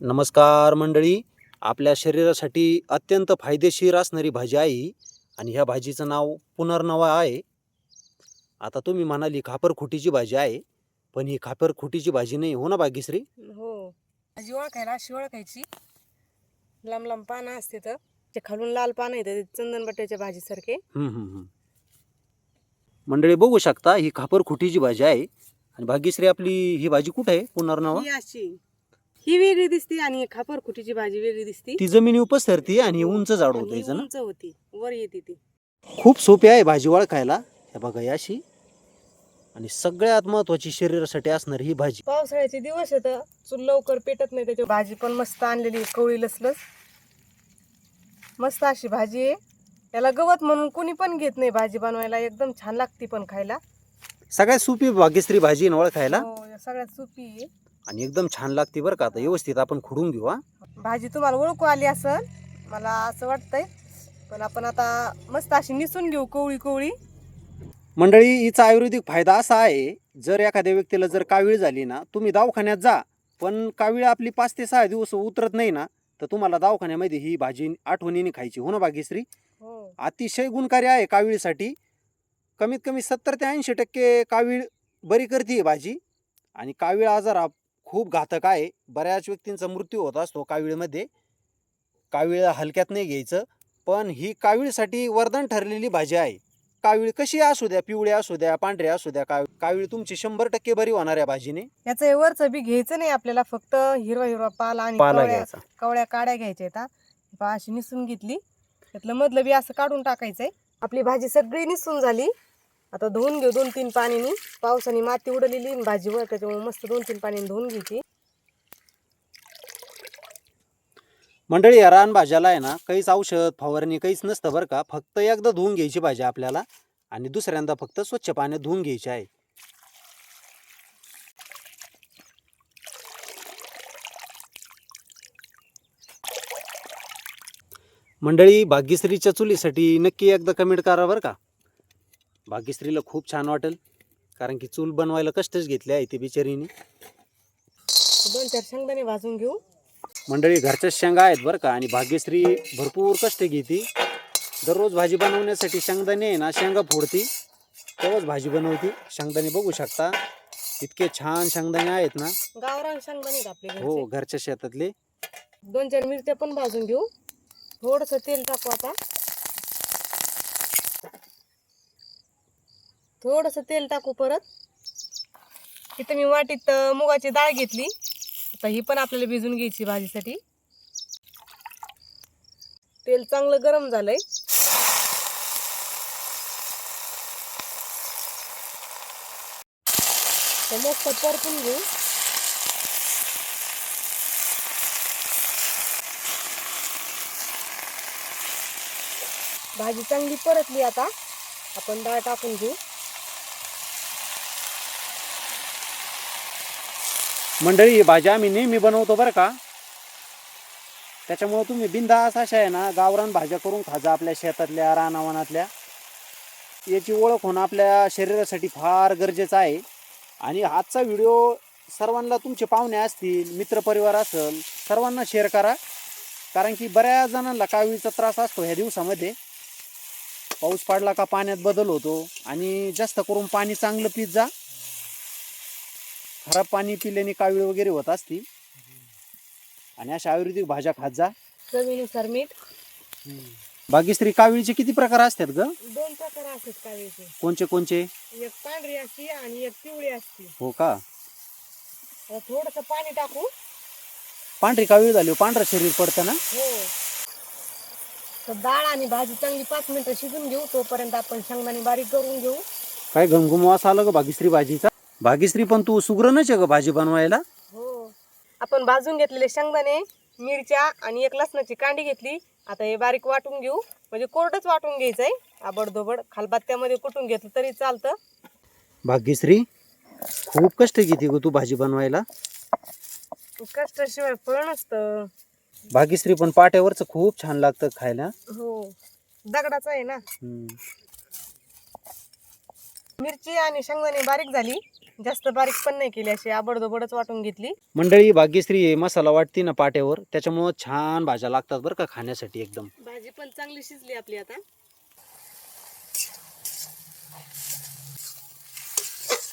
नमस्कार मंडळी. आपल्या शरीरासाठी अत्यंत फायदेशीर असणारी भाजी आहे आणि ह्या भाजीचं नाव पुनर्नवा आहे. आता तुम्ही म्हणाली खापरखुटीची भाजी आहे. पण ही खापरखुटीची भाजी नाही हो ना भाग्यश्री? हो. भाजी ओळखायला अशी ओळखायची. लांब लांब पानं असते तर. ते खालून लाल पानं येतात ते चंदन बट्ट्याच्या भाजीसारखे. हम्म, हम्म, हम्म. मंडळी बघू शकता ही खापरखुटीची भाजी आहे. आणि भाग्यश्री आपली ही भाजी कुठे आहे? पुनर्नवा? ही अशी. ही वेगळी दिसते आणि ही खापर खुटीची भाजी वेगळी दिसते. ती जमिनी उपसरती आणि हे उंच झाड होतं ही हिचं ना उंच होती. वर येते ती. खूप सोपी आहे भाजी ओळखायला हे बघा ही अशी. आणि सगळ्यात महत्वाची शरीरासाठी असणारी ही भाजी. पावसाळ्याचे दिवस येत चूल लवकर पेटत नाही त्याची भाजी पण मस्त आणलेली आहे, कवळी लसलस. मस्त अशी भाजी आहे. याला गवत म्हणून कोणी पण घेत नाही भाजी बनवायला एकदम छान लागते पण खायला. सगळ्यात सोपी भाग्यश्री भाजी ओळखायला हो, या सगळ्यात सोपी आहे. आणि एकदम छान लागते बरं का. आता व्यवस्थित आपण खुडून घेऊ हा. भाजी तुम्हाला ओळखू आली असल मला असं वाटतंय. पण आपण आता मस्त अशी निसून घेऊ कवळी कवळी. मंडळी हिचा आयुर्वेदिक फायदा असा आहे जर एखाद्या व्यक्तीला जर कावीळ झाली ना तुम्ही दवाखान्यात जा. पण कावीळ आपली पाच ते सहा दिवस उतरत नाही ना तर तुम्हाला दवाखान्यामध्ये ही भाजी आठवणीने खायची. हो ना भाग्यश्री? हो. अतिशय गुणकारी आहे कावीळीसाठी. कमीत कमी सत्तर ते ऐंशी टक्के कावीळ बरी करते ही भाजी. आणि कावीळ आजार हा खूप घातक आहे. बऱ्याच व्यक्तींचा मृत्यू होत असतो कावीळमध्ये. कावीळ हलक्यात नाही घ्यायचं पण ही कावीळसाठी वरदान ठरलेली भाजी आहे. कावीळ कशी असू द्या पिवळ्या असू द्या पांढऱ्या असू द्या कावीळ कावीळ तुमची शंभर टक्के बरी होणार आहे भाजीने. याचं वरचं बी घ्यायचं नाही आपल्याला फक्त हिरवा हिरवा पाला आणि पाला कवळ्या घ्यायचा. कवळ्या काड्या घ्यायच्या आहेत हा. पहा अशी निसून घेतली. त्यातलं मधलं बी असं काढून टाकायचंय. आपली भाजी सगळी निसून झाली. आता धुवून घेऊ दोन तीन पाणीनी. पावसाने माती उडलेली भाजीवर त्याच्यामुळे मस्त दोन तीन पाण्याने धुवून घ्यायची. मंडळी या रानभाज्याला आहे ना काहीच औषध फवारणी काहीच नसतं बरं का. फक्त एकदा धुवून घ्यायची भाजी आपल्याला आणि दुसऱ्यांदा फक्त स्वच्छ पाण्यात धुवून घ्यायची आहे. मंडळी भाग्यश्रीच्या चुलीसाठी नक्की एकदा कमेंट करा बरं का. भाग्यश्रीला खूप छान वाटेल. कारण की चूल बनवायला कष्टच घेतले आहे ती बिचारीने. दोन चार शेंगदाणे भाजून घेऊ. मंडळी घरच्याच शेंगा आहेत बरं का आणि भाग्यश्री भरपूर कष्ट घेते. दररोज भाजी बनवण्यासाठी शेंगदाणे आहे ना शेंगा फोडती. तेव्हाच भाजी बनवती. शेंगदाणे बघू शकता. इतके छान शेंगदाणे आहेत ना. गावरान शेंगदाणे आहेत आपले हो घरचे. घरच्या शेतातले. दोन चार मिरच्या पण भाजून घेऊ. थोडस तेल टाकू आता. थोडंसं तेल टाकू परत. इथं मी वाटीत मुगाची डाळ घेतली. आता ही पण आपल्याला भिजून घ्यायची भाजीसाठी. तेल चांगलं गरम झालंय. तर मस्त परतून घेऊ. भाजी चांगली परतली आता. आपण डाळ टाकून घेऊ. मंडळी भाज्या आम्ही नेहमी बनवतो बरं का? त्याच्यामुळं तुम्ही बिंदास अशा आहे ना गावरान भाज्या करून खाजा आपल्या शेतातल्या रानावनातल्या. याची ओळख होणं आपल्या शरीरासाठी फार गरजेचं आहे. आणि आजचा व्हिडिओ सर्वांना तुमचे पाहुणे असतील मित्रपरिवार असेल सर्वांना शेअर करा. कारण की बऱ्याच जणांना कावीचा त्रास असतो ह्या दिवसामध्ये. पाऊस पडला का पाण्यात बदल होतो. आणि जास्त करून पाणी चांगलं पित जा. खराब पाणी पिल्याने कावीळ वगैरे होत असतील. आणि अशा आयुर्वेदिक भाज्या खात जा. चवीनुसार मीठ. बागेश्री कावीळीचे किती प्रकार असतात ग? दोन प्रकार असतात कावीळचे. कोणचे कोणचे? एक पांढरी असते आणि एक पिवळी असते. हो का? थोडस पाणी टाकू. पांढरी कावीळ झाली हो, पांढरं शरीर पडतं ना? हो. तर डाळ आणि भाजी चांगली पाच मिनिटं शिजून घेऊ तोपर्यंत आपण शेंगदाणे बारीक करून घेऊ. काय घमघम वास आला ग भाग्यश्री भाजीचा? भाग्यश्री पण तू सुग्रणच आहे ग भाजी बनवायला? हो. आपण भाजून घेतलेले शेंगदाणे मिरच्या आणि एक लसणाची कांडी घेतली. आता हे बारीक वाटून घेऊ. म्हणजे कोरडच वाटून घ्यायचंय. आबडधोबड खालबात्यामध्ये कुटून घेतलं तरी चालतं. भाग्यश्री खूप कष्ट घेते ग तू भाजी बनवायला. कष्टाशिवाय फळ नसतं. भाग्यश्री पण पाट्यावरचं खूप छान लागतं खायला. हो. दगडाचं आहे ना. हम्म. मिरची आणि शेंगदाणे बारीक झाली. जास्त बारीक पण नाही केली अशी आबडदोबडच वाटून घेतली. मंडळी भाग्यश्री हे मसाला वाटते ना पाट्यावर त्याच्यामुळं छान भाज्या लागतात बरं का खाण्यासाठी एकदम. भाजी पण चांगली शिजली आपली आता.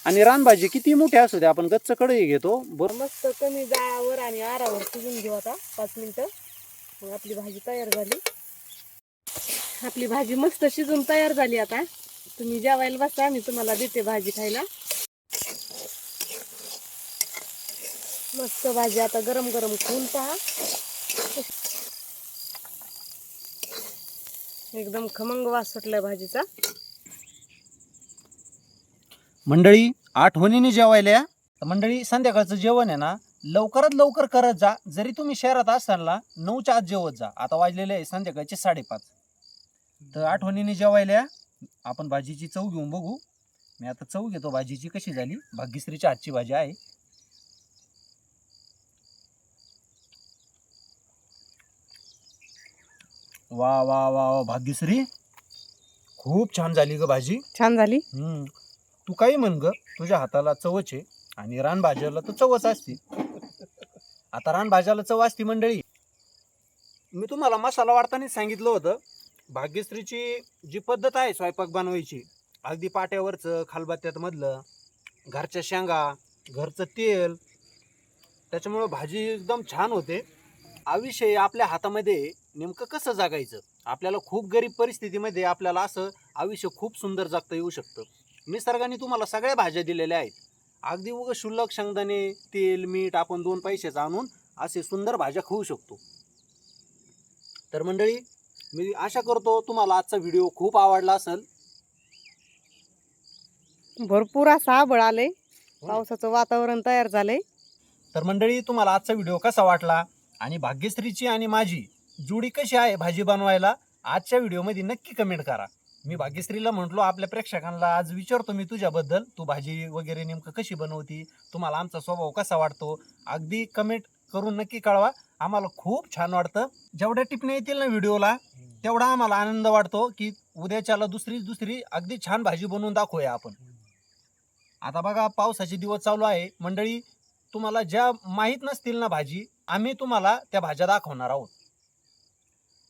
आणि रानभाजी किती मोठी असू दे आपण गच्च कढई घेतो. बरं. मस्त कमी जाळावर आणि आरावर शिजून घेऊ आता पाच मिनिटं. मग आपली भाजी तयार झाली. आपली भाजी मस्त शिजून तयार झाली आता. तुम्ही जेवायला बसा मी तुम्हाला देते भाजी खायला. मस्त भाजी आता गरम गरम खाऊन पहा. एकदम खमंग वास सुटलाय भाजीचा. मंडळी आठवणीने जेवायला या तर मंडळी संध्याकाळचं जेवण आहे ना लवकरात लवकर करत जा. जरी तुम्ही शहरात असताना नऊच्या आत जेवत जा. आता वाजलेले आहे संध्याकाळचे साडेपाच. तर आठवणीने जेवायला या आपण भाजीची चव घेऊन बघू. मी आता चव घेतो. भाजीची कशी झाली? भाग्यश्रीची आजची भाजी आहे. वा वा वा वा भाग्यश्री. खूप छान झाली ग भाजी. छान झाली. हम्म. तू काही म्हण ग तुझ्या हाताला चवच आहे आणि रानभाज्याला तर चवच असते. आता रानभाज्याला चव असते मंडळी. मी तुम्हाला मसाला वाढतानाच सांगितलं होतं भाग्यश्रीची जी पद्धत आहे स्वयंपाक बनवायची अगदी पाट्यावरचं खालबात्यात मधलं घरच्या शेंगा घरचं तेल त्याच्यामुळं भाजी एकदम छान होते. आयुष्य हे आपल्या हातामध्ये नेमकं कसं जगायचं? आपल्याला खूप गरीब परिस्थितीमध्ये आपल्याला असं आयुष्य खूप सुंदर जगता येऊ शकतं. निसर्गाने तुम्हाला सगळ्या भाज्या दिलेल्या आहेत. अगदी उगं शुल्लक शेंगदाणे तेल मीठ आपण दोन पैशाचं आणून असे सुंदर भाज्या खाऊ शकतो. तर मंडळी मी आशा करतो तुम्हाला आजचा व्हिडिओ खूप आवडला असेल. भरपूर असं आबळ आलंय. पावसाचं वातावरण तयार झालंय. तर मंडळी तुम्हाला आजचा व्हिडिओ कसा वाटला? आणि भाग्यश्रीची आणि माझी जोडी कशी आहे भाजी बनवायला आजच्या व्हिडिओमध्ये नक्की कमेंट करा. मी भाग्यश्रीला म्हटलो आपल्या प्रेक्षकांना आज विचारतो मी तुझ्याबद्दल तू भाजी वगैरे नेमकं कशी बनवती तुम्हाला आमचा स्वभाव कसा वाटतो? अगदी कमेंट करून नक्की कळवा. आम्हाला खूप छान वाटतं. जेवढ्या टिपण्या येतील ना व्हिडिओला तेवढा आम्हाला आनंद वाटतो की उद्याच्याला दुसरी दुसरी अगदी छान भाजी बनवून दाखवूया आपण. आता बघा पावसाचे दिवस चालू आहे. मंडळी तुम्हाला ज्या माहीत नसतील ना भाजी आम्ही तुम्हाला त्या भाज्या दाखवणार आहोत.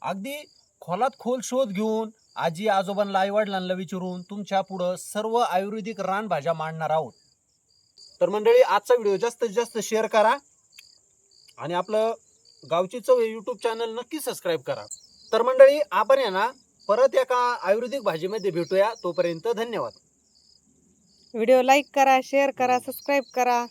अगदी खोलात खोल शोध घेऊन आजी आजोबांना आई वडिलांना विचारून तुमच्या पुढं सर्व आयुर्वेदिक रानभाज्या मांडणार आहोत. तर मंडळी आजचा व्हिडिओ जास्तीत जास्त शेअर करा आणि आपलं गावची चव यूट्यूब चॅनल नक्की सबस्क्राईब करा. तर मंडळी आपण आहे ना परत एका आयुर्वेदिक भाजीमध्ये भेटूया. तोपर्यंत धन्यवाद. व्हिडिओ लाईक करा शेअर करा सबस्क्राईब करा.